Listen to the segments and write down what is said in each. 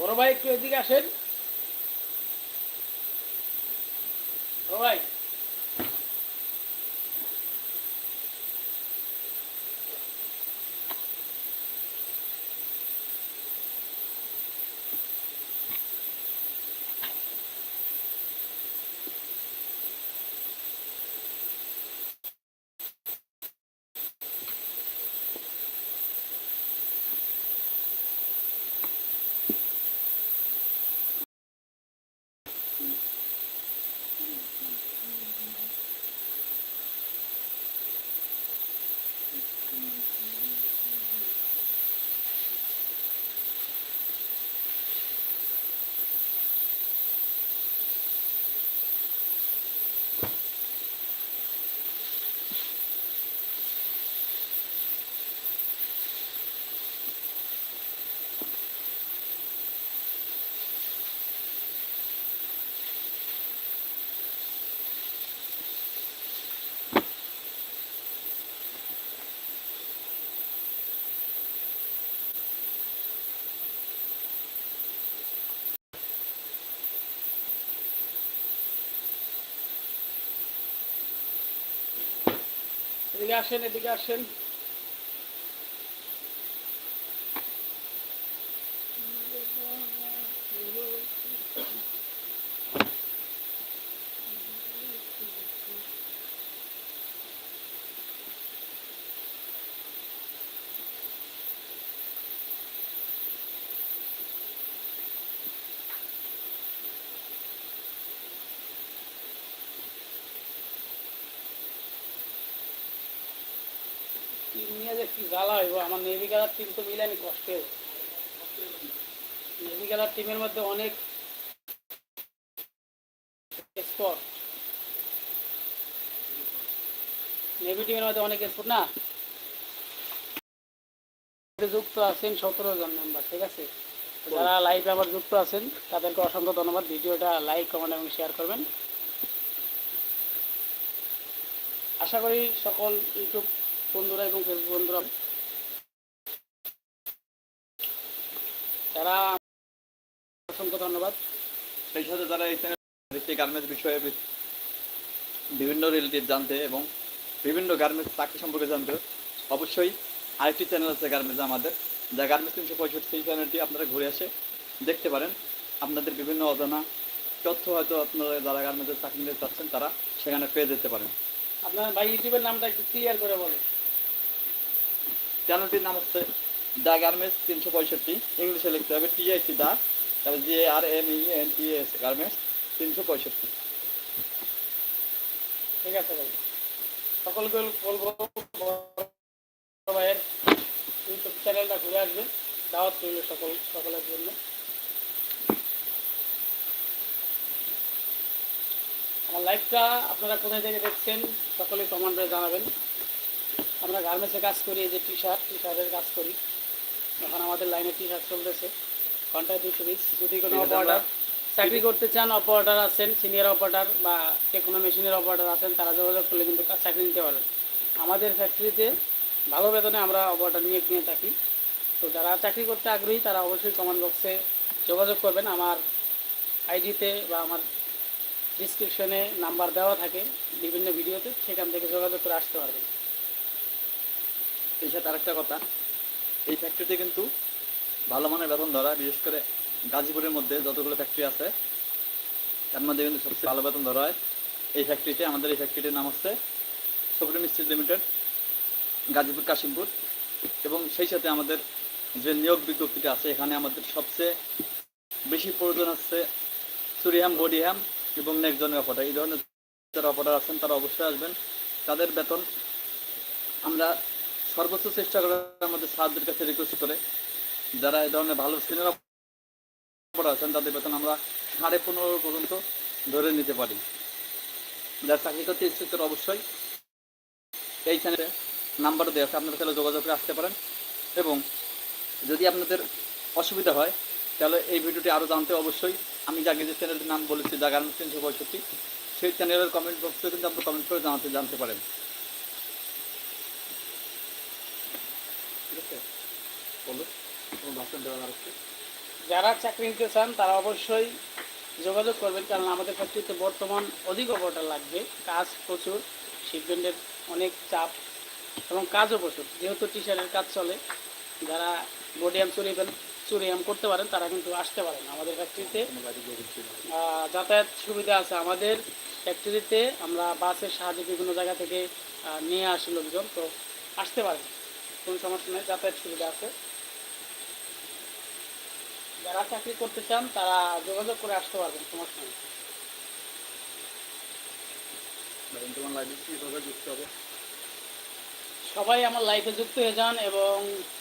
বড় ভাই একটু এদিকে আসেন। ও ভাই। Mm-hmm. এদিকে আসেন এদিকে আসেন টিম নিয়ে যে কি জ্বালা হইব আমার নেভি খেলার টিম তো মিলানি কষ্টে নেভি খেলার টিমের মধ্যে অনেক স্পট নেভি টিমের মধ্যে অনেক স্পট না? যুক্ত আছেন সতেরো জন মেম্বার ঠিক আছে? যারা লাইভ আবার যুক্ত আছেন তাদেরকে অসংখ্য ধন্যবাদ। ভিডিওটা লাইক কমেন্ট এবং শেয়ার করবেন। আশা করি সকল ইউটিউব বন্ধুরা এবং ফেসবুক বন্ধুরা তারা অসংখ্য ধন্যবাদ। সেই সাথে এই চ্যানেল গার্মেন্টস বিষয়ে বিভিন্ন রিলেটিভ জানতে এবং বিভিন্ন গার্মেন্টস চাকরি সম্পর্কে জানতে অবশ্যই আরেকটি চ্যানেল আছে গার্মেন্টস আমাদের যা গার্মেন্টস তিনশো পঁয়ষট্টি সেই চ্যানেলটি আপনারা ঘুরে আসে দেখতে পারেন। আপনাদের বিভিন্ন অজানা তথ্য হয়তো আপনারা যারা গার্মেন্টসের চাকরি নিতে চাচ্ছেন তারা সেখানে পেয়ে যেতে পারেন। আপনার ভাই ইউটিউবের নামটা একটু ক্লিয়ার করে বলেন। চ্যানেলটির নাম হচ্ছে দ্য গার্মেন্টস তিনশো পঁয়ষট্টি ইংলিশে লিখতে হবে টিআইসি দা তারপর G R M E N T S garments তিনশো পঁয়ষট্টি। ঠিক আছে ভাই। সকলকে বলব ভাইয়ের ইউটিউব চ্যানেলটা ঘুরে আসবেন দাওয়াত রইল সকল, সকলের জন্য। আমার লাইভটা আপনারা কোথায় থেকে দেখছেন সকলে কমান্ডে জানাবেন। আমরা গার্মেন্টসে কাজ করি, এই যে টি শার্ট টি শার্টের কাজ করি। এখন আমাদের লাইনে টি শার্ট চলতেছে। কন্ট্রাক্ট পিস যদি কোনো অপারেটার চাকরি করতে চান অপারেটার আছেন সিনিয়র অপারেটার বা যে কোনো মেশিনের অপারেটার আছেন তারা যোগাযোগ করলে কিন্তু চাকরি নিতে পারবেন। আমাদের ফ্যাক্টরিতে ভালো বেতনে আমরা অপারেটার নিয়ে নিয়ে থাকি। তো যারা চাকরি করতে আগ্রহী তারা অবশ্যই কমেন্ট বক্সে যোগাযোগ করবেন। আমার আইডিতে বা আমার ডিসক্রিপশনে নাম্বার দেওয়া থাকে বিভিন্ন ভিডিওতে সেখান থেকে যোগাযোগ করে আসতে পারবেন। এই সাথে আরেকটা কথা। এই ফ্যাক্টরিতে কিন্তু ভালো মানের বেতন ধরা, বিশেষ করে গাজীপুরের মধ্যে যতগুলো ফ্যাক্টরি আছে, তার মধ্যে কিন্তু সবচেয়ে ভালো বেতন ধরা হয়। এই ফ্যাক্টরিতে আমাদের এই ফ্যাক্টরিটির নাম হচ্ছে Supreme Steel Limited Gazipur Kashimpur. এবং সেই সাথে আমাদের যে নিয়োগ বিজ্ঞপ্তিটা আছে, এখানে আমাদের সবচেয়ে বেশি প্রয়োজন হচ্ছে সুরিহাম বডিহাম এবং নেক্সট অপারেটার এই ধরনের যারা অপারেটার আছেন, তারা অবশ্যই আসবেন। তাদের বেতন আমরা সর্বোচ্চ চেষ্টা করার আমাদের সাহায্যের কাছে রিকোয়েস্ট করে। যারা এই ধরনের ভালো অপারেটর আছেন, তাদের বেতন আমরা সাড়ে পনেরো পর্যন্ত ধরে নিতে পারি। যারা চাকরি করতে ইচ্ছুক তারা অবশ্যই এই চ্যানেলে নাম্বার দেওয়া আছে। আপনারা তাহলে যোগাযোগ করে আসতে পারেন এবং যদি আপনাদের অসুবিধা হয়, তাহলে এই ভিডিওটি আরও জানতে অবশ্যই আমি যাকে যে চ্যানেলটির নাম বলেছি গার্মেন্টস তিনশো পঁয়ষট্টি, সেই চ্যানেলের কমেন্ট বক্সে কিন্তু আপনি কমেন্ট করে জানাতে জানতে পারেন ঠিক আছে বলো কোনো ভাষণ দেওয়ার আছে যারা চাকরি নিতে চান, তারা অবশ্যই যোগাযোগ করবেন, কারণ আমাদের ফ্যাক্টরিতে বর্তমান অধিক অপারেটর লাগবে। কাজ প্রচুর, শিপমেন্টের অনেক চাপ এবং কাজও প্রচুর। যেহেতু টি কাজ চলে, যারা বডিয়াম চুরিবেন চুরিয়াম করতে পারেন, তারা কিন্তু আসতে পারেন। আমাদের ফ্যাক্টরিতে যাতায়াত সুবিধা আছে। আমাদের ফ্যাক্টরিতে আমরা বাসের সাহায্যে বিভিন্ন জায়গা থেকে নিয়ে আসি লোকজন, তো আসতে পারেন। কোনো সমস্যা নেই যাতায়াত সুবিধা আছে। যারা চাকরি করতে চান তারা যোগাযোগ করে আসতে পারবেন সমস্যা নেই। সবাই আমার লাইফে যুক্ত হয়ে যান এবং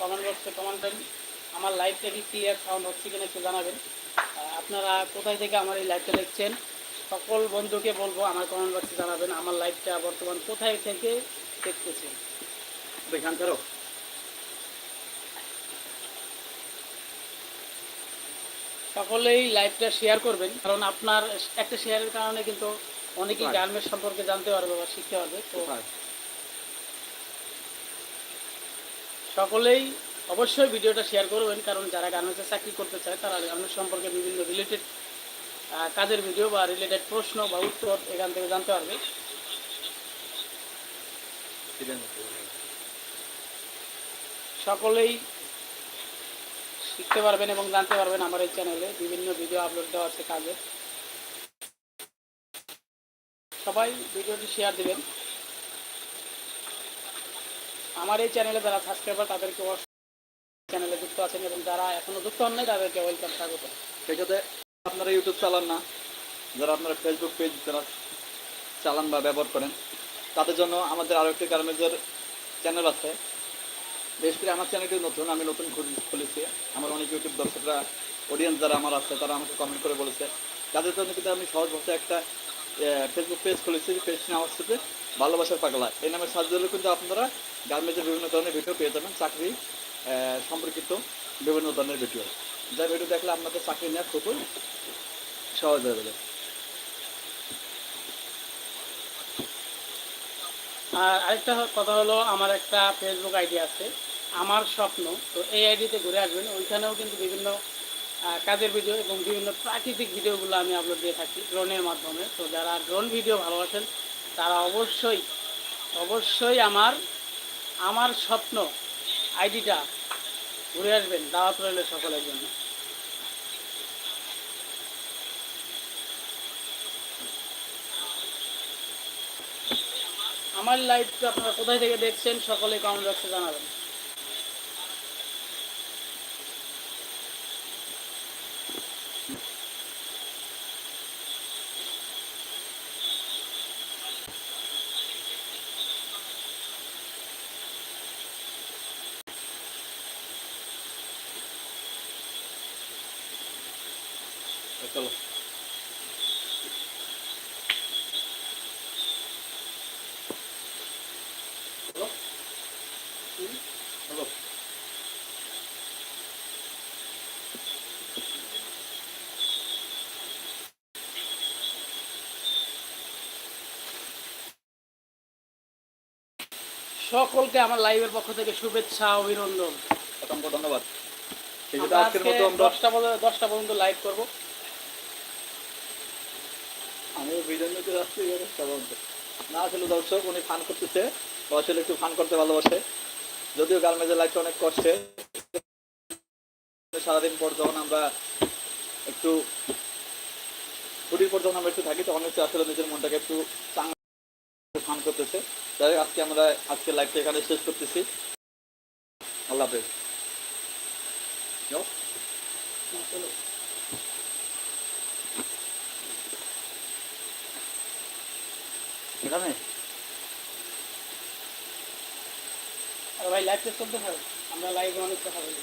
কমেন্ট বক্সে কমেন্ট দেন। আমার লাইভটা কি ক্লিয়ার সাউন্ড হচ্ছে কিনা একটু জানাবেন। আপনারা কোথায় থেকে আমার এই লাইভটা দেখছেন সকল বন্ধুকে বলব আমার কমেন্ট বক্সে জানাবেন আমার লাইভটা বর্তমান কোথায় থেকে দেখতেছেন। এখান সকলেই লাইভটা শেয়ার করবেন কারণ আপনার একটা শেয়ারের কারণে কিন্তু অনেকেই গার্মেন্টস সম্পর্কে জানতে পারবে বা শিখতে পারবে তো সকলেই অবশ্যই ভিডিওটা শেয়ার করবেন কারণ যারা গার্মেন্টসে চাকরি করতে চায় তারা গার্মেন্টস সম্পর্কে বিভিন্ন রিলেটেড কাজের ভিডিও বা রিলেটেড প্রশ্ন বা উত্তর এখান থেকে জানতে পারবে। সকলেই শিখতে পারবেন এবং জানতে পারবেন আমার এই চ্যানেলে বিভিন্ন ভিডিও আপলোড দেওয়া আছে কাজে। সবাই ভিডিওটি শেয়ার দিবেন। আমার এই চ্যানেলে যারা সাবস্ক্রাইবার তাদেরকে চ্যানেলে যুক্ত আছেন এবং যারা এখনও যুক্ত হন নাই, তাদেরকে ওয়েলকাম স্বাগত। সেক্ষেত্রে আপনারা ইউটিউব চালান না, যারা আপনারা ফেসবুক পেজ যারা চালান বা ব্যবহার করেন, তাদের জন্য আমাদের আরও একটি গার্মেন্টসের চ্যানেল আছে। বেশ করে আমার চ্যানেলটি নতুন, আমি নতুন খুলেছি। আমার অনেক ইউটিউব দর্শকরা অডিয়েন্স যারা আমার আছে, তারা আমাকে কমেন্ট করে বলেছে। তাদের জন্য কিন্তু আমি সহজ ভাষায় একটা ফেসবুক পেজ খুলেছি পেজটি নাম হচ্ছে ভালোবাসার পাগলা। এই নামে সার্চ দিলে কিন্তু আপনারা গার্মেন্টসের বিভিন্ন ধরনের ভিডিও পেয়ে যাবেন, চাকরি সম্পর্কিত বিভিন্ন ধরনের ভিডিও যা ভিডিও দেখলে আপনাদের চাকরি নেওয়া খুবই সহজ হয়ে যাবে। আর আরেকটা কথা হলো, আমার একটা ফেসবুক আইডি আছে। আমার স্বপ্ন, তো এই আইডিতে ঘুরে আসবেন। ওইখানেও কিন্তু বিভিন্ন কাজের ভিডিও এবং বিভিন্ন প্রাকৃতিক ভিডিওগুলো আমি আপলোড দিয়ে থাকি ড্রোনের মাধ্যমে। তো যারা ড্রোন ভিডিও ভালোবাসেন, তারা অবশ্যই অবশ্যই আমার আমার স্বপ্ন আইডিটা ঘুরে আসবেন, দাওয়াত রইল সকলের জন্য। আমার লাইভটা আপনারা কোথায় থেকে দেখছেন, সকলে কমেন্ট বক্সে জানাবেন। চলো। হ্যালো সকলকে আমার লাইভের পক্ষ থেকে শুভেচ্ছা অভিনন্দন। অসংখ্য ধন্যবাদ। আজকে দশটা পর্যন্ত দশটা পর্যন্ত লাইভ করব। না আসলে দর্শক, উনি ফান করতেছে। আসলে একটু ফান করতে ভালোবাসে। যদিও গার্মেন্টের লাইফটা অনেক কষ্টে সারাদিন পর যখন আমরা একটু ছুটির পর যখন আমরা একটু থাকি, তখন একটু আসলে নিজের মনটাকে একটু চাঙ্গা ফান করতেছে। যাই আজকে আমরা আজকে লাইফটা এখানে শেষ করতেছি। আল্লাহ হাফেজ যাও। চলো এখানে? আর ভাই লাইভটা চলতে হবে আমরা লাইভে অনেক কথা বলি